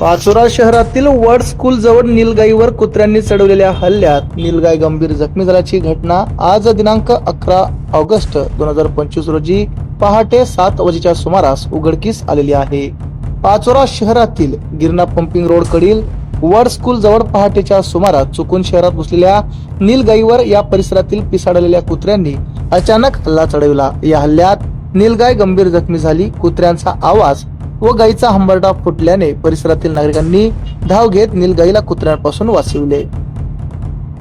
पाचोरा शहरातील word school जवळ निलगाईवर कुत्र्यांनी चढवलेल्या हल्ल्यात निलगाई गंभीर जखमी झाल्याची घटना आज दिनांक अकरा ऑगस्ट दोन हजार पंचवीस रोजी पहाटे सात वाजेच्या सुमारास उघडकीस आलेली आहे. पाचोरा शहरातील गिरणा पंपिंग रोड कडील वर्ड स्कूल जवळ पहाटेच्या सुमारास चुकून शहरात घुसलेल्या निलगाईवर या परिसरातील पिसाडलेल्या कुत्र्यांनी अचानक हल्ला चढविला. या हल्ल्यात निलगाय गंभीर जखमी झाली. कुत्र्यांचा आवाज व गायीचा हंबरडा फुटल्याने परिसरातील नागरिकांनी धाव घेत नीलगाईला कुत्र्यांपासून वाचविले.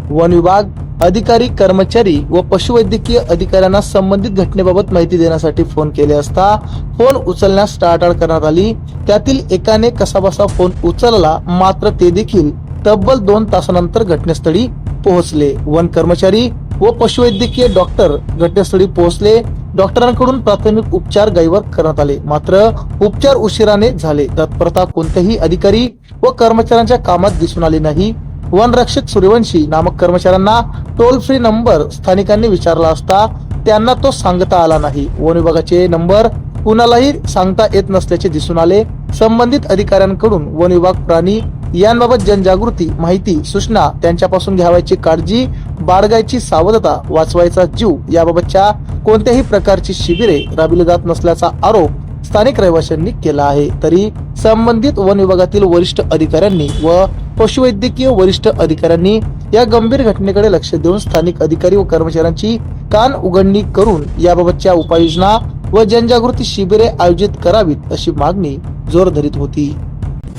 वन विभाग अधिकारी कर्मचारी व पशुवैद्यकीय अधिकाऱ्यांना संबंधित घटनेबाबत माहिती देण्यासाठी फोन केले असता फोन उचलण्यास टाळाटाळ करण्यात आली. त्यातील एकाने कसाबसा फोन उचलला मात्र ते देखील तब्बल दोन तासानंतर घटनास्थळी पोहोचले. वन कर्मचारी व पशुवैद्यकीय डॉक्टर घटनास्थळी पोहोचले. डॉक्टरांकडून प्राथमिक उपचार गायीवर करण्यात आले. मात्र उपचार उशिराने झाले. तत्परता कोणत्याही अधिकारी व कर्मचाऱ्यांच्या कामात दिसून आली नाही. वनरक्षक सूर्यवंशी नामक कर्मचाऱ्यांना टोल फ्री नंबर स्थानिकांनी विचारला असता त्यांना तो सांगता आला नाही. वन विभागाचे नंबर कुणालाही सांगता येत नसल्याचे दिसून आले. संबंधित अधिकाऱ्यांकडून वन विभाग प्राणी यांबाबत जनजागृती माहिती सूचना त्यांच्यापासून घ्यावायची काळजी बाळगायची सावधता वाचवायचा जीव याबाबतच्या कोणत्याही प्रकारची शिबिरे राबविली जात नसल्याचा आरोप स्थानिक रहिवाशांनी केला आहे. तरी संबंधित वन विभागातील वरिष्ठ अधिकाऱ्यांनी व पशुवैद्यकीय वरिष्ठ अधिकाऱ्यांनी या गंभीर घटनेकडे लक्ष देऊन स्थानिक अधिकारी व कर्मचाऱ्यांची कान उघडणी करून याबाबतच्या उपाययोजना व जनजागृती शिबिरे आयोजित करावीत अशी मागणी जोर धरीत होती.